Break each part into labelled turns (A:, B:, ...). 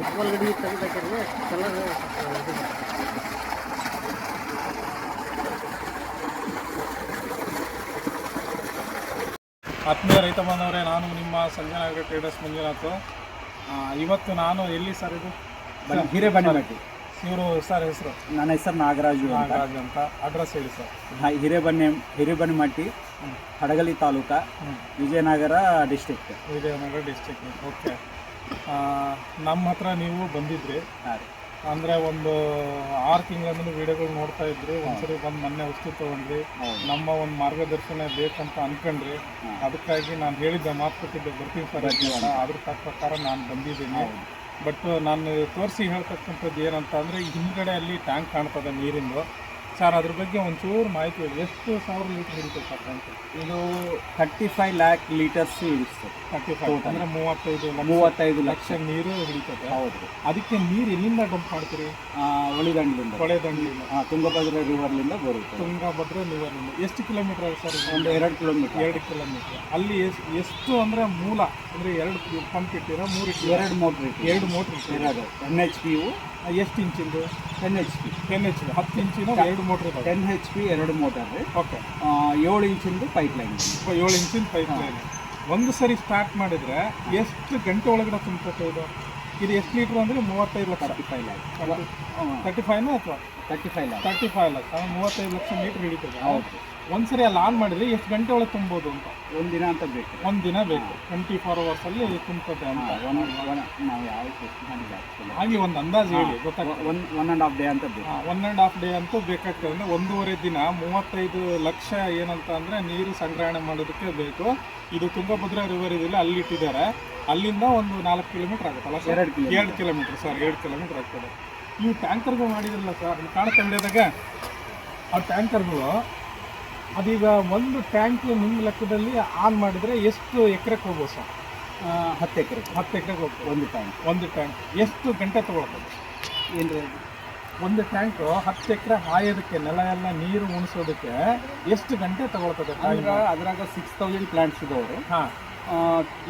A: Football ಗಡಿ ತೆಗೆದಾಕ್ಯಾರ colour
B: ಆತ್ಮೀಯ ರೈತ ಬಾಂಧವರೇ ನಾನು ನಿಮ್ಮ ಸಂಜಯನಗರ ಟ್ರೇಡರ್ಸ್ ಮಂಜುನಾಥ್. ಆ, ಇವತ್ತು ನಾನು ಎಲ್ಲಿ ಸರ್ ಇದು?
C: ಹಿರೇಬನ್ನಿಮಟ್ಟಿ
B: ಇವರು ಸರ್ ಹೆಸರು?
C: ನನ್ನ ಹೆಸರು ನಾಗರಾಜು ಅಂತ.
B: ನಾಗರಾಜ್ ಅಂತ. ಅಡ್ರೆಸ್ ಹೇಳಿ ಸರ್.
C: ಹಾಂ Hirebanni Matti Hadagali taluk Vijayanagara district
B: Vijayanagara district okay ನಮ್ಮ ಹತ್ರ ನೀವು ಬಂದಿದ್ರಿ. ಅಂದರೆ ಒಂದು ಆರು ತಿಂಗಳಿಂದ ವಿಡಿಯೋಗಳು ನೋಡ್ತಾ ಇದ್ರಿ. ಒಂದ್ಸರಿ ಬಂದು ಮೊನ್ನೆ ಔಷಧಿ ತೊಗೊಂಡ್ರಿ. ನಮ್ಮ ಒಂದು ಮಾರ್ಗದರ್ಶನ ಬೇಕಂತ ಅನ್ಕೊಂಡ್ರಿ. ಅದಕ್ಕಾಗಿ ನಾನು ಹೇಳಿದ್ದೆ ಮಾತುಕತೆ ಬರ್ತೀನಿ ಸರ್. ಅದ್ರ ತಕ್ಕ ಪ್ರಕಾರ ನಾನು ಬಂದಿದ್ದೀನಿ. ಬಟ್ ನಾನು ತೋರಿಸಿ ಹೇಳ್ತಕ್ಕಂಥದ್ದು ಏನಂತ ಅಂದರೆ ಹಿಂದ್ಗಡೆ ಅಲ್ಲಿ ಟ್ಯಾಂಕ್ ಕಾಣ್ತದೆ ನೀರಿಂದು. ಸರ್ ಅದ್ರ ಬಗ್ಗೆ ಒಂಚೂರು ಮಾಹಿತಿ ಎಷ್ಟು ಸಾವಿರ ಲೀಟರ್ ಹಿಡಿತದೆ ಸರ್ ಟ್ಯಾಂಕ್
C: ಇದು ಥರ್ಟಿ ಫೈವ್ ಲ್ಯಾಕ್ ಲೀಟರ್ಸ್ ಅಂದ್ರೆ
B: ತರ್ಟಿ ಫೈವ್ ಅಂದರೆ ಮೂವತ್ತೈದು ಲಕ್ಷ
C: ಮೂವತ್ತೈದು ಲಕ್ಷ.
B: ನೀರು ಹಿಡಿತದೆ
C: ಹೌದು.
B: ಅದಕ್ಕೆ ನೀರು ಎಲ್ಲಿಂದ ಡಂಪ್ ಮಾಡ್ತೀರಿ?
C: ಉಳಿದಂಡದಿಂದ
B: ಕೊಳೆ ದಂಡಿಯಿಂದ
C: ಹಾಂ ತುಂಗಭದ್ರ ರಿವರ್ಲಿಂದ ಬರುತ್ತೆ.
B: ರಿವರ್ ನೀರಿನಿಂದ ಎಷ್ಟು ಕಿಲೋಮೀಟರ್ ಸರ್
C: ಒಂದು ಎರಡು ಕಿಲೋಮೀಟರ್
B: ಎರಡು ಕಿಲೋಮೀಟರ್ ಅಲ್ಲಿ ಎಷ್ಟು ಅಂದರೆ ಮೂಲ ಅಂದರೆ ಎರಡು ಪಂಪ್ ಇಟ್ಟಿರೋ ಮೂರು ಇಟ್ಟಿರ?
C: ಎರಡು ಮೋಟ್ರ್ ಇಟ್ಟು
B: ಎರಡು ಮೋಟ್ರ್
C: ಇಟ್ಟಿರೋದು ಎನ್ ಎಚ್ ಪಿ ಯು.
B: ಎಷ್ಟು ಇಂಚಿಂದು
C: ten H P
B: ten H ಹತ್ತು ಇಂಚಿನ ಎರಡು ಮೋಟ್ರ್
C: ಟೆನ್ ಹೆಚ್ ಪಿ ಎರಡು ಮೋಟರ್ ರೀ
B: ಓಕೆ
C: ಏಳು ಇಂಚಿಂದು ಪೈಪ್ ಲೈನ್
B: ಏಳು ಇಂಚಿನ ಪೈಪ್ ಲೈನ್ ಒಂದು ಸರಿ ಸ್ಟಾರ್ಟ್ ಮಾಡಿದ್ರೆ ಎಷ್ಟು ಗಂಟೆ ಒಳಗಡೆ ತುಂಬುತ್ತೆ ಇದು? ಇದು ಎಷ್ಟು ಲೀಟ್ರ್ ಅಂದರೆ ಮೂವತ್ತೈದು ಲಕ್ಷ.
C: ತರ್ಟಿ ಫೈವ್ ಲ್ಯಾಕ್
B: ತರ್ಟಿ ಫೈವ್ನ ಅಥವಾ?
C: Thirty five lakh
B: thirty five lakh ಮೂವತ್ತೈದು ಲಕ್ಷ ಮೀಟ್ರ್ ಹಿಡಿತದೆ?
C: ಹೌದು.
B: ಒಂದ್ಸರಿ ಅಲ್ಲಿ ಆನ್ ಮಾಡಿದ್ರೆ ಎಷ್ಟು ಗಂಟೆ ಒಳಗೆ ತುಂಬೋದು ಅಂತ?
C: ಒಂದು ದಿನ ಅಂತ ಬೇಕು.
B: ಒಂದು ದಿನ ಬೇಕು. ಟ್ವೆಂಟಿ ಫೋರ್ ಅವರ್ಸಲ್ಲಿ ತುಂಬುತ್ತದೆ ಅಂತ.
C: ನಾವು ಯಾವ
B: ಹಾಗೆ ಒಂದು ಅಂದಾಜು ಹೇಳಿ ಗೊತ್ತಾಗ್ತದೆ.
C: One one and half day ಅಂತ ಬೇಕು.
B: ಒನ್ ಆ್ಯಂಡ್ ಹಾಫ್ ಡೇ ಅಂತೂ ಬೇಕಾಗ್ತದೆ. ಅಂದರೆ ಒಂದೂವರೆ ದಿನ ಮೂವತ್ತೈದು ಲಕ್ಷ ಏನಂತ ಅಂದರೆ ನೀರು ಸಂಗ್ರಹಣೆ ಮಾಡೋದಕ್ಕೆ ಬೇಕು. ಇದು ತುಂಗಭದ್ರಾ ರಿವರ್ ಇದೆಯಲ್ಲ ಅಲ್ಲಿ ಇಟ್ಟಿದ್ದಾರೆ. ಅಲ್ಲಿಂದ ಒಂದು ನಾಲ್ಕು ಕಿಲೋಮೀಟರ್ ಆಗುತ್ತಲ್ಲ ಸರ್?
C: ಎರಡು
B: ಎರಡು ಕಿಲೋಮೀಟರ್ ಸರ್ ಎರಡು ಕಿಲೋಮೀಟರ್ ಆಗ್ತದೆ. ನೀವು ಟ್ಯಾಂಕರ್ಗಳು ಮಾಡಿದ್ರಲ್ಲ ಸರ್ ಹಿಡಿಯೋದಾಗ ಆ ಟ್ಯಾಂಕರ್ಗಳು ಅದೀಗ ಒಂದು ಟ್ಯಾಂಕ್ ನಿಮ್ಮ ಲೆಕ್ಕದಲ್ಲಿ ಆನ್ ಮಾಡಿದರೆ ಎಷ್ಟು ಎಕರೆಗೆ ಹೋಗ್ಬೋದು ಸರ್?
C: ಹತ್ತು ಎಕರೆ.
B: ಹತ್ತು ಎಕರೆಗೆ ಹೋಗ್ಬೋದು.
C: ಒಂದು ಟ್ಯಾಂಕ್.
B: ಒಂದು ಟ್ಯಾಂಕ್. ಎಷ್ಟು ಗಂಟೆ ತೊಗೊಳ್ಬೋದು?
C: ಏನು ರೀ
B: ಒಂದು ಟ್ಯಾಂಕು ಹತ್ತು ಎಕರೆ ಹಾಯೋದಕ್ಕೆ ನೆಲ ಎಲ್ಲ ನೀರು ಉಣಿಸೋದಕ್ಕೆ ಎಷ್ಟು ಗಂಟೆ ತಗೊಳ್ತದೆ ಅದರಾಗ
C: ಅಂದ್ರೆ ಅದ್ರಾಗ ಸಿಕ್ಸ್ ತೌಸಂಡ್ ಪ್ಲ್ಯಾಂಟ್ಸ್ ಇದಾವೆ
B: ಹಾಂ.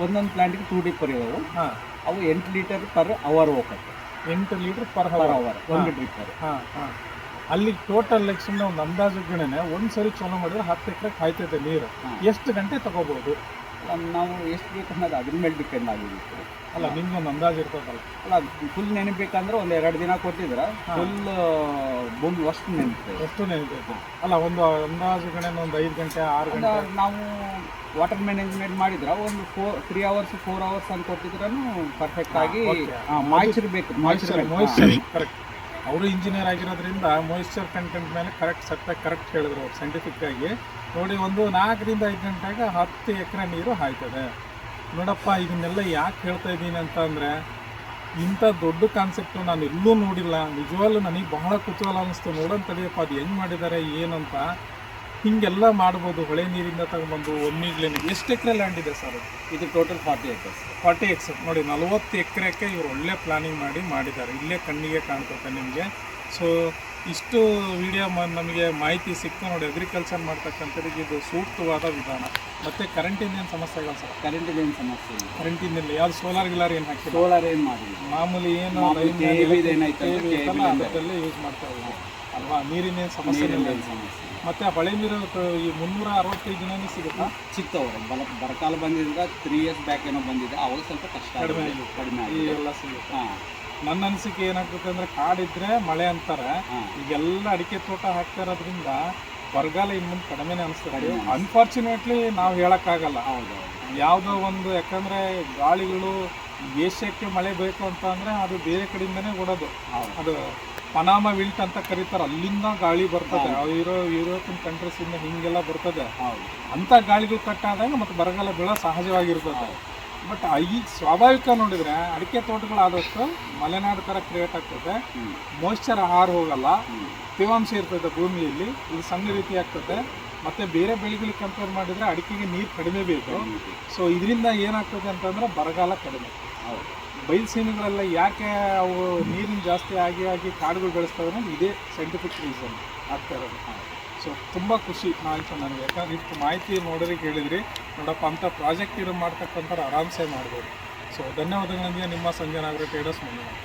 C: ಒಂದೊಂದು ಪ್ಲ್ಯಾಂಟಿಗೆ ಟೂ ಡಿಪ್ಪರ್ ಇದಾವೆ
B: ಹಾಂ.
C: ಅವು ಎಂಟು ಲೀಟರ್ ಪರ್ ಅವರ್ ಹೋಗುತ್ತೆ
B: ಎಂಟು ಲೀಟರ್ ಪರ್ ಅವರ್
C: ಅವರ್ ಒಂದು ಲೀಟರ್
B: ಹಾಂ ಹಾಂ. ಅಲ್ಲಿ ಟೋಟಲ್ ಸುಮ್ಮನೆ ಒಂದು ಅಂದಾಜು ಗಣನೆ ಒಂದು ಸರಿ ಚಲೋ ಮಾಡಿದ್ರೆ ಹತ್ತು ಎಕರೆ ಕಾಯ್ತೈತೆ ನೀರು. ಎಷ್ಟು ಗಂಟೆ ತಗೋಬೋದು?
C: ನಾವು ಎಷ್ಟು ಬೇಕು ಅನ್ನೋದು ಅದ್ರ ಮೇಲೆ ಡಿಪೆಂಡ್ ಆಗಿರುತ್ತೆ.
B: ಅಲ್ಲ ನಿಮ್ಗೊಂದು ಅಂದಾಜು ಇರ್ತದಲ್ಲ.
C: ಅಲ್ಲ ಫುಲ್ ನೆನಪಬೇಕಂದ್ರೆ ಒಂದು ಎರಡು ದಿನ ಕೊಟ್ಟಿದ್ರೆ ಫುಲ್ ಭೂಮಿ ಅಷ್ಟು ನೆನಪು
B: ಅಷ್ಟು ನೆನಪು ಅಲ್ಲ ಒಂದು ಅಂದಾಜು ಗಣನೆ ಒಂದು ಐದು ಗಂಟೆ ಆರು ಗಂಟೆ.
C: ನಾವು ವಾಟರ್ ಮ್ಯಾನೇಜ್ಮೆಂಟ್ ಮಾಡಿದ್ರೆ ಒಂದು four three hours four hours ಅಂತ ಕೊಟ್ಟಿದ್ರೂ ಪರ್ಫೆಕ್ಟ್ ಆಗಿ
B: okay.
C: ಇರಬೇಕು ಬೇಕು
B: ಮಾಯಿಶ್ಚರ್ ಕರೆಕ್ಟ್ ಅವರು ಇಂಜಿನಿಯರ್ ಆಗಿರೋದ್ರಿಂದ ಮಾಯಿಶ್ಚರ್ ಕಂಟೆಂಟ್ ಮೇಲೆ ಕರೆಕ್ಟ್ ಸತ್ತ ಕರೆಕ್ಟ್ ಹೇಳಿದ್ರು ಅವ್ರು ಸೈಂಟಿಫಿಕ್ ಆಗಿ. ನೋಡಿ, ಒಂದು ನಾಲ್ಕರಿಂದ ಐದು ಗಂಟೆಗೆ ಹತ್ತು ಎಕರೆ ನೀರು ಹಾಯ್ತದೆ. ನೋಡಪ್ಪ, ಇದನ್ನೆಲ್ಲ ಯಾಕೆ ಹೇಳ್ತಾ ಇದ್ದೀನಿ ಅಂತ ಅಂದರೆ ಇಂಥ ದೊಡ್ಡ ಕಾನ್ಸೆಪ್ಟು ನಾನು ಎಲ್ಲೂ ನೋಡಿಲ್ಲ. ನಿಜವಾಗ್ಲೂ ನನಗೆ ಬಹಳ ಕುತೂಹಲ ಅನ್ನಿಸ್ತು ನೋಡೋಣ ತಡಿಯಪ್ಪ ಅದು ಹೆಂಗೆ ಮಾಡಿದ್ದಾರೆ ಏನಂತ. ಹೀಗೆಲ್ಲ ಮಾಡ್ಬೋದು ಹೊಳೆ ನೀರಿಂದ ತಗೊಂಡ್ಬಂದು ಒಮ್ಮಿಗ್ಲೇನೆ. ಎಷ್ಟು ಎಕರೆ ಲ್ಯಾಂಡ್ ಇದೆ ಸರ್
C: ಇದು total forty acres
B: forty acres ನೋಡಿ ನಲವತ್ತು ಎಕರೆಕ್ಕೆ ಇವರು ಒಳ್ಳೆ ಪ್ಲಾನಿಂಗ್ ಮಾಡಿ ಮಾಡಿದ್ದಾರೆ. ಇಲ್ಲೇ ಕಣ್ಣಿಗೆ ಕಾಣ್ತದೆ ನಿಮಗೆ. ಸೊ ಇಷ್ಟು ವಿಡಿಯೋ ನಮಗೆ ಮಾಹಿತಿ ಸಿಕ್ತು ನೋಡಿ ಅಗ್ರಿಕಲ್ಚರ್ ಮಾಡ್ತಕ್ಕಂಥದ್ದು ಇದು ಸೂಕ್ತವಾದ ವಿಧಾನ. ಮತ್ತು ಕರೆಂಟಿಂದ ಏನು ಸಮಸ್ಯೆಗಳು ಸರ್?
C: ಕರೆಂಟ್ ಏನು ಸಮಸ್ಯೆ ಇಲ್ಲ.
B: ಕರೆಂಟಿಂದ ಯಾವ್ದು ಸೋಲಾರ್ ಗಿಲಾರ್ ಏನು ಹಾಕಿ
C: ಸೋಲಾರ್ ಏನು ಮಾಡಿಲ್ಲ.
B: ಮಾಮೂಲಿ ಏನು ಅದರಲ್ಲೇ ಯೂಸ್ ಮಾಡ್ತಾ ಇದ್ದೀವಿ ಅಲ್ವಾ? ನೀರಿನ ಏನು ಸಮಸ್ಯೆ
C: ಸಮಸ್ಯೆ
B: ಮತ್ತು ಹೊಳೆ ನೀರು ಈ ಮುನ್ನೂರ ಅರವತ್ತೈದು ದಿನನೇ ಸಿಗುತ್ತಾ?
C: ಚಿಕ್ಕವರು ಬಲ ಬರಕಾಲ ಬಂದಿದ್ದ ತ್ರೀ ಇಯರ್ಸ್ ಬ್ಯಾಕ್ ಏನೋ ಬಂದಿದೆ. ಅವಾಗ ಸ್ವಲ್ಪ ಕಷ್ಟ
B: ಕಡಿಮೆ.
C: ಕಡಿಮೆ
B: ಎಲ್ಲ ಸಿಗುತ್ತೆ.
C: ಹಾಂ.
B: ನನ್ನ ಅನಿಸಿಕೆ ಏನಾಗ್ತದೆ ಅಂದ್ರೆ ಕಾಡಿದ್ರೆ ಮಳೆ ಅಂತಾರೆ. ಈಗೆಲ್ಲ ಅಡಿಕೆ ತೋಟ ಹಾಕ್ತಾ ಇರೋದ್ರಿಂದ ಬರಗಾಲ ಇನ್ನು ಕಡಿಮೆನೇ ಅನಿಸ್ತದೆ ಅನ್ಫಾರ್ಚುನೇಟ್ಲಿ ನಾವು ಹೇಳೋಕ್ಕಾಗಲ್ಲ.
C: ಹೌದು
B: ಯಾವುದೋ ಒಂದು ಯಾಕಂದ್ರೆ ಗಾಳಿಗಳು ಏಷ್ಯಾಕ್ಕೆ ಮಳೆ ಬೇಕು ಅಂತ ಅಂದ್ರೆ ಅದು ಬೇರೆ ಕಡೆಯಿಂದನೇ ಓಡೋದು.
C: ಹೌದು.
B: ಅದು ಪನಾಮ ವಿಲ್ಟ್ ಅಂತ ಕರೀತಾರೆ. ಅಲ್ಲಿಂದ ಗಾಳಿ ಬರ್ತದೆ. ಇರೋ ಯುರೋಪಿಯನ್ ಕಂಟ್ರೀಸ್ ಇಂದ ಹಿಂಗೆಲ್ಲ ಬರ್ತದೆ. ಅಂತ ಗಾಳಿಗಳು ಕಟ್ಟಾದಾಗ ಮತ್ತೆ ಬರಗಾಲ ಬೀಳೋ ಸಹಜವಾಗಿರ್ತದೆ. ಬಟ್ ಈಗ ಸ್ವಾಭಾವಿಕ ನೋಡಿದ್ರೆ ಅಡಿಕೆ ತೋಟಗಳಾದಷ್ಟು ಮಲೆನಾಡು ಥರ ಕ್ರಿಯೇಟ್ ಆಗ್ತದೆ. ಮೋಶ್ಚರ್ ಆಹಾರ ಹೋಗಲ್ಲ. ತೇವಾಂಶ ಇರ್ತದೆ ಭೂಮಿಯಲ್ಲಿ. ಇದು ಸಣ್ಣ ರೀತಿ ಆಗ್ತದೆ. ಮತ್ತೆ ಬೇರೆ ಬೆಳೆಗಳಿಗೆ ಕಂಪೇರ್ ಮಾಡಿದ್ರೆ ಅಡಿಕೆಗೆ ನೀರು ಕಡಿಮೆ ಬೇಕು. ಸೊ ಇದರಿಂದ ಏನಾಗ್ತದೆ ಅಂತಂದ್ರೆ ಬರಗಾಲ ಕಡಿಮೆ. ಬಯಲುಸೀಮೆಗಳೆಲ್ಲ ಯಾಕೆ ಅವು ನೀರಿನ ಜಾಸ್ತಿ ಆಗಿ ಆಗಿ ಕಾಡುಗಳು ಬೆಳೆಸ್ತವೆ ಅಂದರೆ ಇದೇ ಸೈಂಟಿಫಿಕ್ ರೀಸನ್ ಆಗ್ತಾ ಇರೋದು. ಸೊ ತುಂಬ ಖುಷಿ. ಆಯಿತು ನನಗೆ ಯಾಕಂದ್ರೆ ಇಷ್ಟು ಮಾಹಿತಿ ನೋಡೋರಿಗೆ ಕೇಳಿದ್ರಿ. ನೋಡಪ್ಪ ಅಂಥ ಪ್ರಾಜೆಕ್ಟ್ ಇರೋ ಮಾಡ್ತಕ್ಕಂಥ ಆರಾಮ್ಸೆ ಮಾಡ್ಬೋದು. ಸೊ ಧನ್ಯವಾದಗಳೊಂದಿಗೆ ನಿಮ್ಮ ಸಂಜೆ ನಾಗರ ಟ್ರೇಡರ್ಸ್ ಮಂಜುನಾಥ್.